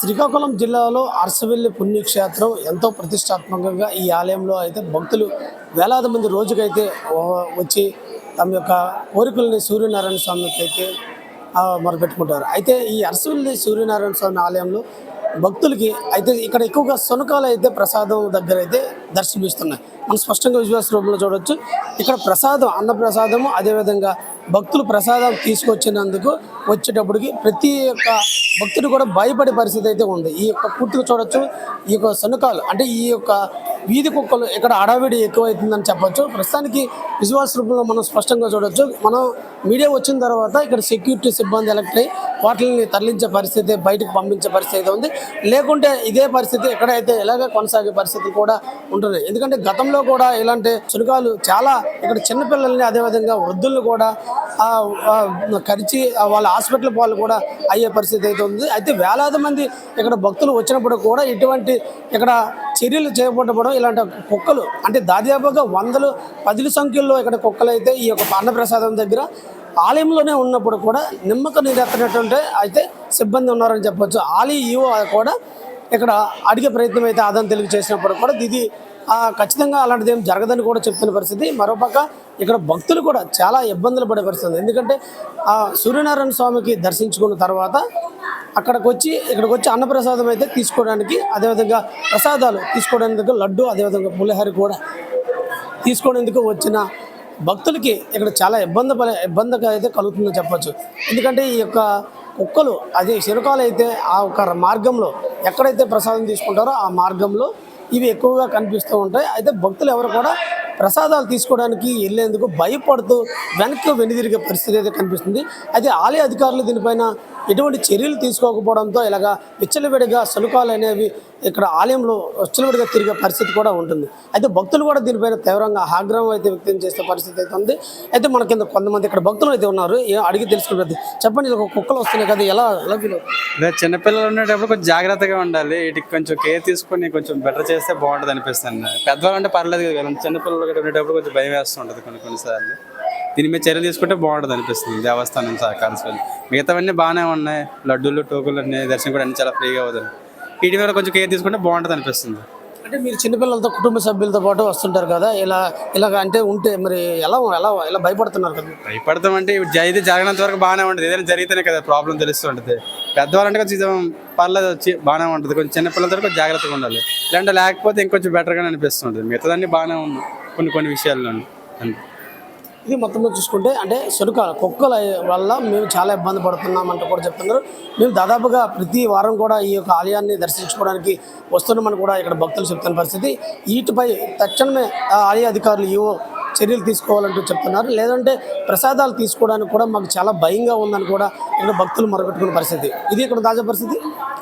శ్రీకాకుళం జిల్లాలో అరసవెల్లి పుణ్యక్షేత్రం ఎంతో ప్రతిష్టాత్మకంగా ఈ ఆలయంలో అయితే భక్తులు వేలాది మంది రోజుకైతే వచ్చి తమ యొక్క కోరికల్ని సూర్యనారాయణ స్వామికి అయితే మొరపెట్టుకుంటారు. అయితే ఈ అరసవెల్లి సూర్యనారాయణ స్వామి ఆలయంలో భక్తులకి అయితే ఇక్కడ ఎక్కువగా సునకాలు అయితే ప్రసాదం దగ్గర అయితే దర్శనమిస్తున్నాయి. మనం స్పష్టంగా విశ్వాస రూపంలో చూడవచ్చు ఇక్కడ ప్రసాదం అన్న ప్రసాదము అదేవిధంగా భక్తులు ప్రసాదం తీసుకొచ్చినందుకు వచ్చేటప్పటికి ప్రతి ఒక్క భక్తుడు కూడా భయపడే పరిస్థితి అయితే ఉంది. ఈ యొక్క పూర్తిగా చూడొచ్చు. ఈ యొక్క సునకాలు అంటే ఈ యొక్క వీధి కుక్కలు ఇక్కడ అడావిడి ఎక్కువైతుందని చెప్పొచ్చు. ప్రస్తుతానికి విశ్వాస రూపంలో మనం స్పష్టంగా చూడొచ్చు. మనం మీడియా వచ్చిన తర్వాత ఇక్కడ సెక్యూరిటీ సిబ్బంది ఎలక్ట్ అయ్యి వాటిని తరలించే పరిస్థితి బయటకు పంపించే పరిస్థితి అయితే ఉంది. లేకుంటే ఇదే పరిస్థితి ఎక్కడైతే ఇలాగే కొనసాగే పరిస్థితి కూడా ఉంటుంది. ఎందుకంటే గతంలో కూడా ఇలాంటి చురుకాలు చాలా ఇక్కడ చిన్నపిల్లల్ని అదేవిధంగా వృద్ధుల్ని కూడా కరిచి వాళ్ళ హాస్పిటల్ పాలు కూడా అయ్యే పరిస్థితి అయితే ఉంది. అయితే వేలాది మంది ఇక్కడ భక్తులు వచ్చినప్పుడు కూడా ఇటువంటి ఇక్కడ చర్యలు చేపట్టడం ఇలాంటి కుక్కలు అంటే దాదాపుగా వందలు పదుల సంఖ్యలో ఇక్కడ కుక్కలు అయితే ఈ యొక్క అన్నప్రసాదం దగ్గర ఆలయంలోనే ఉన్నప్పుడు కూడా నిమ్మక నీరెత్తనటువంటి అయితే సిబ్బంది ఉన్నారని చెప్పొచ్చు. ఆలయ ఈవో కూడా ఇక్కడ అడిగే ప్రయత్నం అయితే ఆదాయం తెలుగు చేసినప్పుడు కూడా ఇది ఖచ్చితంగా అలాంటిది ఏం జరగదని కూడా చెప్తున్న పరిస్థితి. మరోపక్క ఇక్కడ భక్తులు కూడా చాలా ఇబ్బందులు పడే పరిస్థితి. ఎందుకంటే ఆ సూర్యనారాయణ స్వామికి దర్శించుకున్న తర్వాత అక్కడికి వచ్చి ఇక్కడికి వచ్చి అన్నప్రసాదం అయితే తీసుకోవడానికి అదేవిధంగా ప్రసాదాలు తీసుకోవడానికి లడ్డు అదేవిధంగా పులిహోర కూడా తీసుకోవడానికి వచ్చిన భక్తులకి ఇక్కడ చాలా ఇబ్బంది పడే ఇబ్బందిగా అయితే కలుగుతుందని చెప్పొచ్చు. ఎందుకంటే ఈ యొక్క కుక్కలు అది శిరకాలు అయితే ఆ ఒక మార్గంలో ఎక్కడైతే ప్రసాదం తీసుకుంటారో ఆ మార్గంలో ఇవి ఎక్కువగా కనిపిస్తూ ఉంటాయి. అయితే భక్తులు ఎవరు కూడా ప్రసాదాలు తీసుకోవడానికి వెళ్ళేందుకు భయపడుతూ వెనక్కి వెనుదిరిగే పరిస్థితి అయితే కనిపిస్తుంది. అయితే ఆలయ అధికారులు దీనిపైన ఎటువంటి చర్యలు తీసుకోకపోవడంతో ఇలాగా విచ్చలవిడిగా శునకాలు అనేవి ఇక్కడ ఆలయంలో విచ్చలవిడిగా తిరిగే పరిస్థితి కూడా ఉంటుంది. అయితే భక్తులు కూడా దీనిపైన తీవ్రంగా ఆగ్రహం అయితే వ్యక్తం చేసే పరిస్థితి అయితే ఉంది. అయితే మన కింద కొంతమంది ఇక్కడ భక్తులు అయితే ఉన్నారు. అడిగి తెలుసుకున్నది చెప్పండి ఒక కుక్కలు వస్తున్నాయి కదా ఎలా ఎలా ఫీల్ అవుతుంది? చిన్నపిల్లలు ఉండేటప్పుడు కొంచెం జాగ్రత్తగా ఉండాలి. వీటికి కొంచెం కేర్ తీసుకొని కొంచెం బెటర్ చేస్తే బాగుంటుంది అనిపిస్తుంది. పెద్దవాళ్ళు అంటే పర్లేదు కదా చిన్నపిల్లలు ఉండేటప్పుడు కొంచెం భయం వేస్తుంటుంది కొన్ని కొన్నిసార్లు దీని మీద చర్య తీసుకుంటే బాగుంటుంది అనిపిస్తుంది. దేవస్థానం సహకారం మిగతావన్నీ బాగానే ఉన్నాయి. లడ్డూలు టోకులు అన్ని దర్శనం కూడా అన్ని చాలా ఫ్రీగా అవుతుంది. వీటి మీద కొంచెం కేర్ తీసుకుంటే బాగుంటుంది అనిపిస్తుంది. అంటే మీరు చిన్నపిల్లలతో కుటుంబ సభ్యులతో పాటు వస్తుంటారు కదా ఇలా ఇలాగ అంటే ఉంటే మరి ఎలా ఎలా ఎలా భయపడుతున్నారు కదా? ఇప్పుడు జ- ఇది జరగనంత వరకు బాగానే ఉంటుంది. ఏదైనా జరిగితేనే కదా ప్రాబ్లం తెలుస్తుంటుంది. పెద్దవాళ్ళంటే కొంచెం పర్లేదు వచ్చి బాగానే ఉంటుంది. కొంచెం చిన్నపిల్లలతో కొంచెం జాగ్రత్తగా ఉండాలి. ఇలాంటి లేకపోతే ఇంకొంచెం బెటర్గానే అనిపిస్తుంటుంది. మిగతాదన్నీ బాగానే ఉంది కొన్ని కొన్ని విషయాల్లో అంతే. ఇది మొత్తంలో చూసుకుంటే అంటే చెరుక కుక్కల వల్ల మేము చాలా ఇబ్బంది పడుతున్నాం అంటూ కూడా చెప్తున్నారు. మేము దాదాపుగా ప్రతి వారం కూడా ఈ యొక్క ఆలయాన్ని దర్శించుకోవడానికి వస్తున్నామని కూడా ఇక్కడ భక్తులు చెప్తున్న పరిస్థితి. వీటిపై తక్షణమే ఆ ఆలయ అధికారులు ఏవో చర్యలు తీసుకోవాలంటూ చెప్తున్నారు. లేదంటే ప్రసాదాలు తీసుకోవడానికి కూడా మాకు చాలా భయంగా ఉందని కూడా ఇక్కడ భక్తులు మొరపెట్టుకున్న పరిస్థితి. ఇది ఇక్కడ తాజా పరిస్థితి.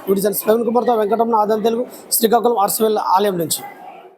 వీటి ప్రవీణ్ కుమార్తో వెంకటరమణ ఆదాయం తెలుగు శ్రీకాకుళం ఆర్సవెల్ ఆలయం నుంచి.